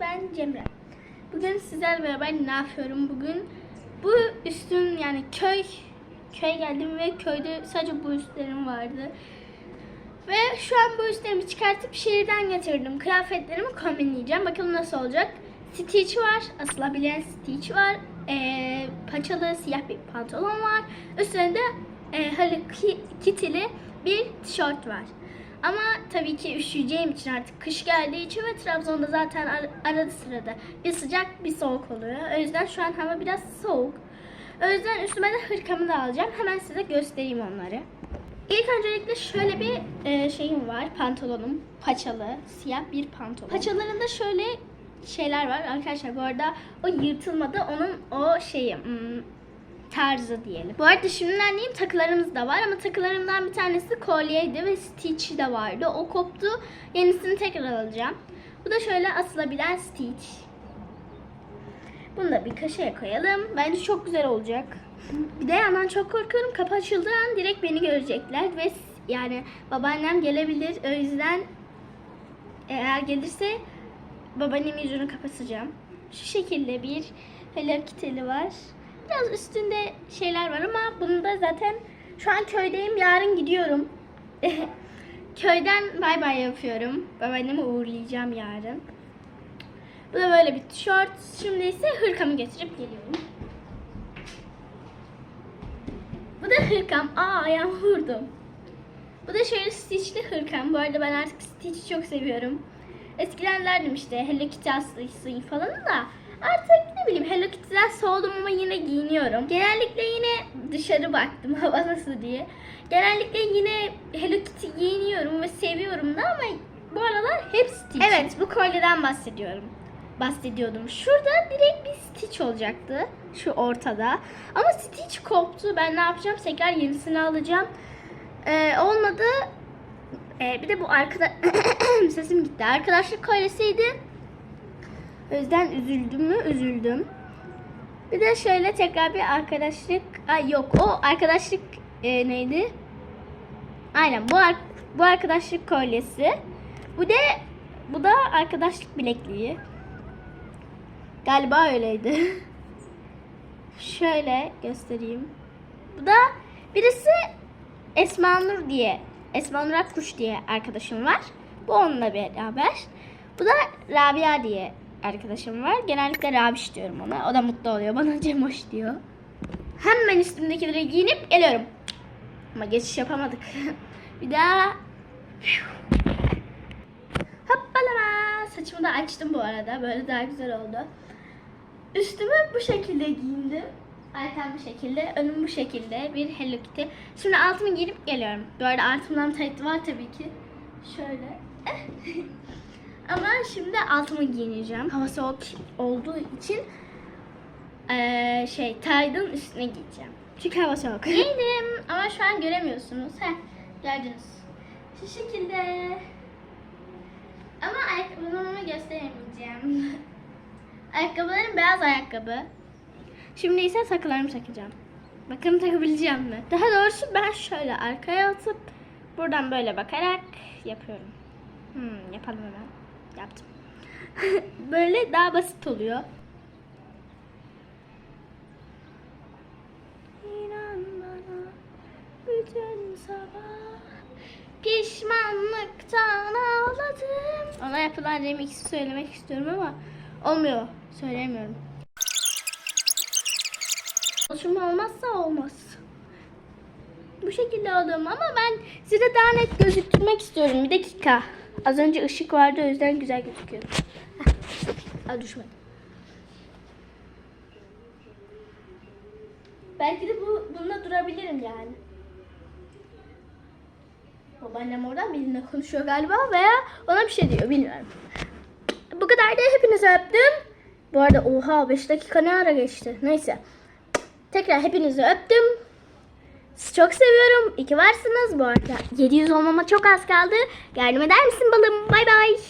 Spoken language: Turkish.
Ben Cemre. Bugün sizlerle beraber ne yapıyorum? Bugün bu üstün yani köy köye geldim ve köyde sadece bu üstlerim vardı. Ve şu an bu üstlerimi çıkartıp şehirden getirdim. Kıyafetlerimi kombinleyeceğim. Bakalım nasıl olacak. Stitch var. Asılabilen Stitch var. Ee, paçalı siyah bir pantolon var. Üstünde e, Hello Kitty'li bir tişört var. Ama tabii ki üşüyeceğim için artık kış geldiği için ve Trabzon'da zaten ar- arada sırada bir sıcak bir soğuk oluyor. O yüzden şu an hava biraz soğuk. O yüzden üstüme de hırkamı da alacağım. Hemen size göstereyim onları. İlk öncelikle şöyle bir e, şeyim var. Pantolonum. Paçalı. Siyah bir pantolon. Paçalarında şöyle şeyler var. Arkadaşlar bu arada o yırtılmadı. Onun o şeyi hmm, tarzı diyelim. Bu arada şimdiden diyeyim takılarımız da var ama takılarımdan bir tanesi kolyeydi ve Stitch de vardı. O koptu. Yenisini tekrar alacağım. Bu da şöyle asılabilen Stitch. Bunu da bir kaşaya koyalım. Bence çok güzel olacak. Bir de yandan çok korkuyorum. Kapı açıldığı an direkt beni görecekler ve yani babaannem gelebilir. O yüzden eğer gelirse babaannemin yüzünü kapatacağım. Şu şekilde bir Hello Kitty'li var. Biraz üstünde şeyler var ama bunu da zaten şu an köydeyim. Yarın gidiyorum. Köyden bay bay yapıyorum. Babaannemi uğurlayacağım yarın. Bu da böyle bir tişört. Şimdi ise hırkamı getirip geliyorum. Bu da hırkam. Aa ayağımı vurdum. Bu da şöyle stitchli hırkam. Bu arada ben artık Stitch'i çok seviyorum. Eskiden derdim işte Hello Kitty aslıyım falan da artık ne bileyim Hello Kitty'den soğudum ama yine giyiniyorum. Genellikle yine dışarı baktım hava nasıl diye. Genellikle yine Hello Kitty giyiniyorum ve seviyorum da ama bu aralar hep Stitch. Evet bu kolyeden bahsediyorum. Bahsediyordum. Şurada direkt bir Stitch olacaktı. Şu ortada. Ama Stitch koptu. Ben ne yapacağım? Tekrar yenisini alacağım. Ee, olmadı. Ee, bir de bu arkada sesim gitti. Arkadaşlık kolyesiydi. O yüzden üzüldüm mü? Üzüldüm. Bir de şöyle tekrar bir arkadaşlık. Ay yok o arkadaşlık e, neydi? Aynen bu bu arkadaşlık kolyesi. Bu da bu da arkadaşlık bilekliği. Galiba öyleydi. şöyle göstereyim. Bu da birisi Esma Nur diye, Esma Nur Akkuş diye arkadaşım var. Bu onunla beraber. Bu da Rabia diye arkadaşım var. Genellikle Rabiş diyorum ona. O da mutlu oluyor. Bana Cemoş diyor. Hemen üstümdekileri giyinip geliyorum. Ama geçiş yapamadık. bir daha. Hoppalama. Saçımı da açtım bu arada. Böyle daha güzel oldu. Üstümü bu şekilde giyindim. Arkam bu şekilde, önüm bu şekilde. Bir Hello Kitty. Şimdi altımı giyinip geliyorum. Bu arada altımdan tayt var tabii ki. Şöyle. Ama şimdi altımı giyineceğim. Hava soğuk olduğu için eee, şey taydın üstüne giyeceğim. Çünkü hava soğuk. Giydim ama şu an göremiyorsunuz. Heh, gördünüz. Şu şekilde. Ama ayakkabılarımı gösteremeyeceğim. Ayakkabılarım beyaz ayakkabı. Şimdi ise takılarımı takacağım. Bakalım takabileceğim mi? Daha doğrusu ben şöyle arkaya atıp buradan böyle bakarak yapıyorum. Hmm, yapalım hemen. Yaptım. böyle daha basit oluyor. İnan bana bütün sabah pişmanlıktan ağladım. Ona yapılan remix'i söylemek istiyorum ama olmuyor. Söyleyemiyorum. Çalışma olmazsa olmaz. Bu şekilde aldım ama ben size daha net gözüktürmek istiyorum. Bir dakika. Az önce ışık vardı o yüzden güzel gözüküyor. Aa, düşmedi. Belki de bu bununla durabilirim yani. Babaannem oradan benimle konuşuyor galiba veya ona bir şey diyor bilmiyorum. Bu kadar da hepinizi öptüm. Bu arada oha 5 dakika ne ara geçti. Neyse. Tekrar hepinizi öptüm. Çok seviyorum. İyi ki varsınız. Bu arada 700 olmama çok az kaldı. Yardım eder misin balım? Bay bay.